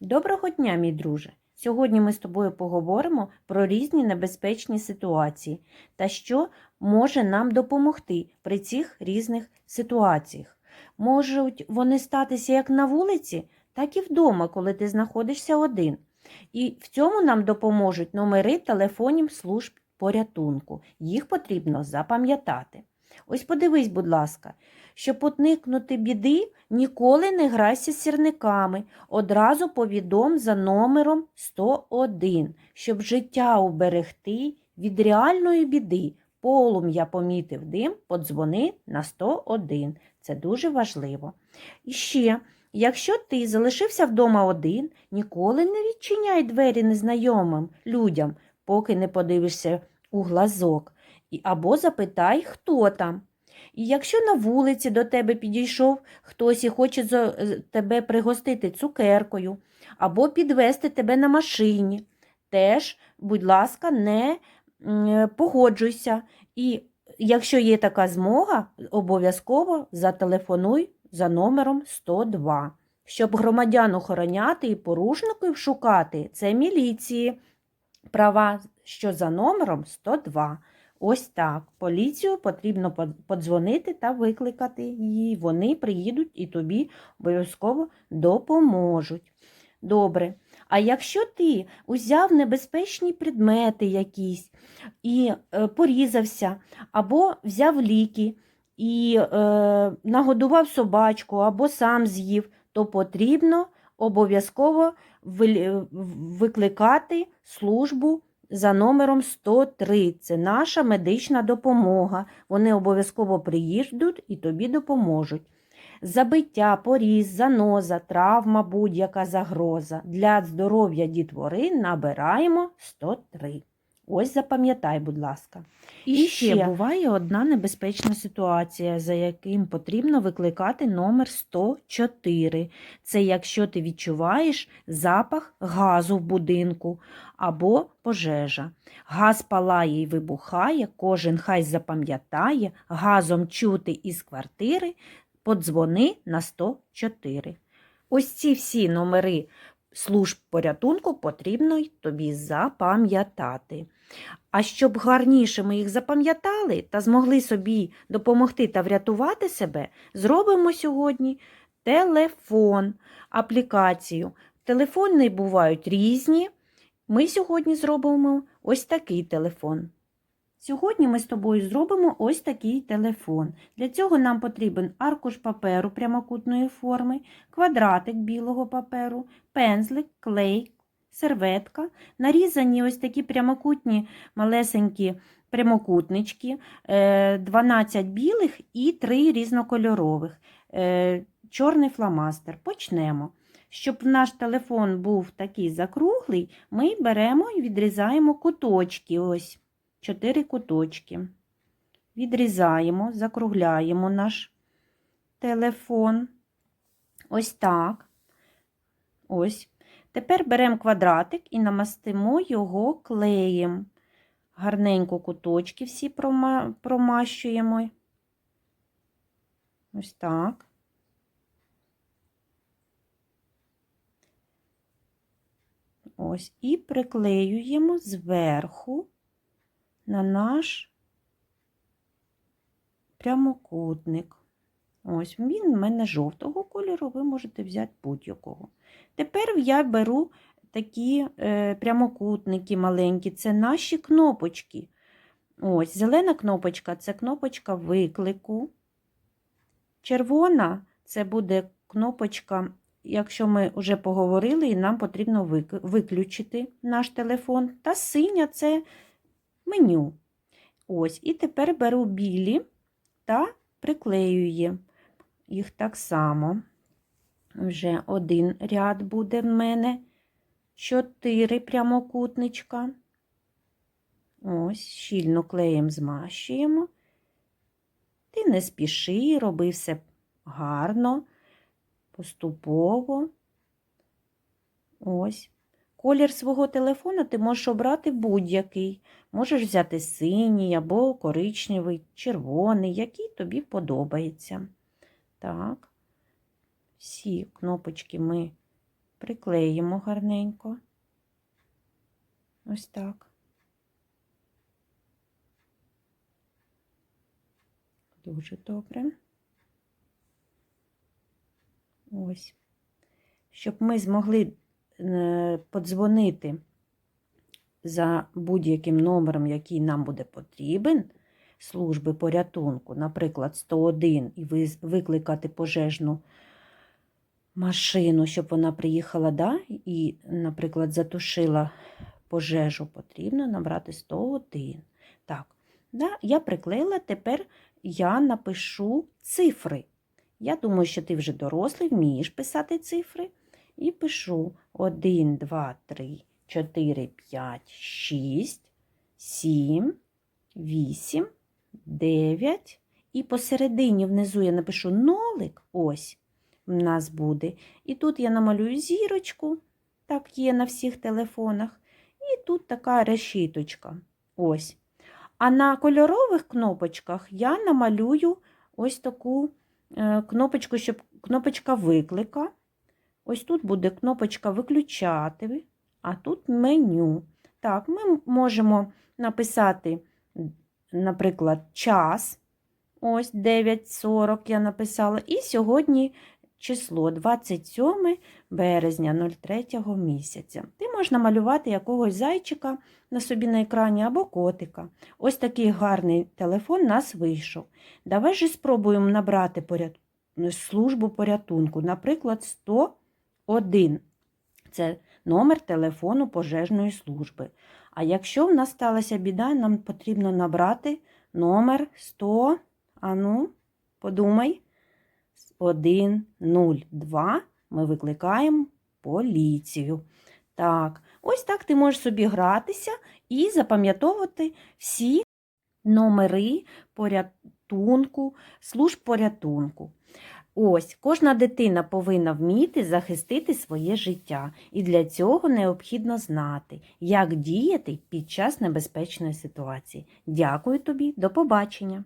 Доброго дня, мій друже! Сьогодні ми з тобою поговоримо про різні небезпечні ситуації та що може нам допомогти при цих різних ситуаціях. Можуть вони статися як на вулиці, так і вдома, коли ти знаходишся один. І в цьому нам допоможуть номери телефонів служб порятунку. Їх потрібно запам'ятати. Ось подивись, будь ласка, щоб уникнути біди, ніколи не грайся з сірниками. Одразу повідом за номером 101, щоб життя уберегти від реальної біди. Полум'я помітив дим, подзвони на 101. Це дуже важливо. І ще, якщо ти залишився вдома один, ніколи не відчиняй двері незнайомим людям, поки не подивишся у глазок. Або запитай, хто там. І якщо на вулиці до тебе підійшов хтось і хоче тебе пригостити цукеркою, або підвести тебе на машині, теж, будь ласка, не погоджуйся. І якщо є така змога, обов'язково зателефонуй за номером 102. Щоб громадян охороняти і порушників шукати, це міліції. Права, що за номером 102. Ось так. Поліцію потрібно подзвонити та викликати її. Вони приїдуть і тобі обов'язково допоможуть. Добре. А якщо ти узяв небезпечні предмети якісь і е, порізався, або взяв ліки і е, нагодував собачку, або сам з'їв, то потрібно обов'язково викликати службу за номером 103. Це наша медична допомога. Вони обов'язково приїдуть і тобі допоможуть. Забиття, поріз, заноза, травма, будь-яка загроза. Для здоров'я дітвори набираємо 103. Ось запам'ятай, будь ласка. І, ще буває одна небезпечна ситуація, за яким потрібно викликати номер 104. Це якщо ти відчуваєш запах газу в будинку або пожежа. Газ палає і вибухає, кожен хай запам'ятає, газом чути із квартири, подзвони на 104. Ось ці всі номери служб порятунку потрібно тобі запам'ятати. А щоб гарніше ми їх запам'ятали та змогли собі допомогти та врятувати себе, зробимо сьогодні телефон, аплікацію. Телефони бувають різні. Ми сьогодні зробимо ось такий телефон. Сьогодні ми з тобою зробимо ось такий телефон. Для цього нам потрібен аркуш паперу прямокутної форми, квадратик білого паперу, пензлик, клей, серветка, нарізані ось такі прямокутні малесенькі прямокутнички, е, 12 білих і 3 різнокольорових, е, чорний фломастер. Почнемо. Щоб наш телефон був такий закруглий, ми беремо і відрізаємо куточки. Ось чотири куточки. Відрізаємо, закругляємо наш телефон. Ось так. Ось. Тепер беремо квадратик і намастимо його клеєм. Гарненько куточки всі промащуємо. Ось так. Ось, і приклеюємо зверху на наш прямокутник. Ось він в мене жовтого кольору, ви можете взяти будь-якого. Тепер я беру такі е, прямокутники маленькі, це наші кнопочки. Ось, зелена кнопочка це кнопочка виклику. Червона це буде кнопочка, якщо ми вже поговорили, і нам потрібно виключити наш телефон. Та синя це меню. Ось, і тепер беру білі та приклеюю їх так само. Вже один ряд буде в мене. Чотири прямокутничка. Ось, щільно клеєм змащуємо. Ти не спіши, роби все гарно, поступово. Ось. Колір свого телефона ти можеш обрати будь-який. Можеш взяти синій або коричневий, червоний, який тобі подобається. Так, всі кнопочки ми приклеїмо гарненько. Ось так. Дуже добре. Ось. Щоб ми змогли подзвонити за будь-яким номером, який нам буде потрібен, служби порятунку, наприклад, 101, і викликати пожежну машину, щоб вона приїхала, да, і, наприклад, затушила пожежу, потрібно набрати 101. Так, да, я приклеїла, тепер я напишу цифри. Я думаю, що ти вже дорослий, вмієш писати цифри. І пишу 1, 2, 3, 4, 5, 6, 7, 8, 9. І посередині внизу я напишу нолик. Ось в нас буде. І тут я намалюю зірочку, так є на всіх телефонах. І тут така решіточка. Ось. А на кольорових кнопочках я намалюю ось таку е, кнопочку, щоб кнопочка виклика. Ось тут буде кнопочка виключати, а тут меню. Так, ми можемо написати, наприклад, час. Ось 9.40 я написала. І сьогодні число 27 березня 03 місяця. Ти можна малювати якогось зайчика на собі на екрані або котика. Ось такий гарний телефон нас вийшов. Давай же спробуємо набрати поряд... службу порятунку, наприклад, 101. Це номер телефону пожежної служби. А якщо в нас сталася біда, нам потрібно набрати номер 100, ану, подумай, 102 ми викликаємо поліцію. Так, ось так ти можеш собі гратися і запам'ятовувати всі номери порятунку, служб порятунку. Ось, кожна дитина повинна вміти захистити своє життя, і для цього необхідно знати, як діяти під час небезпечної ситуації. Дякую тобі, до побачення!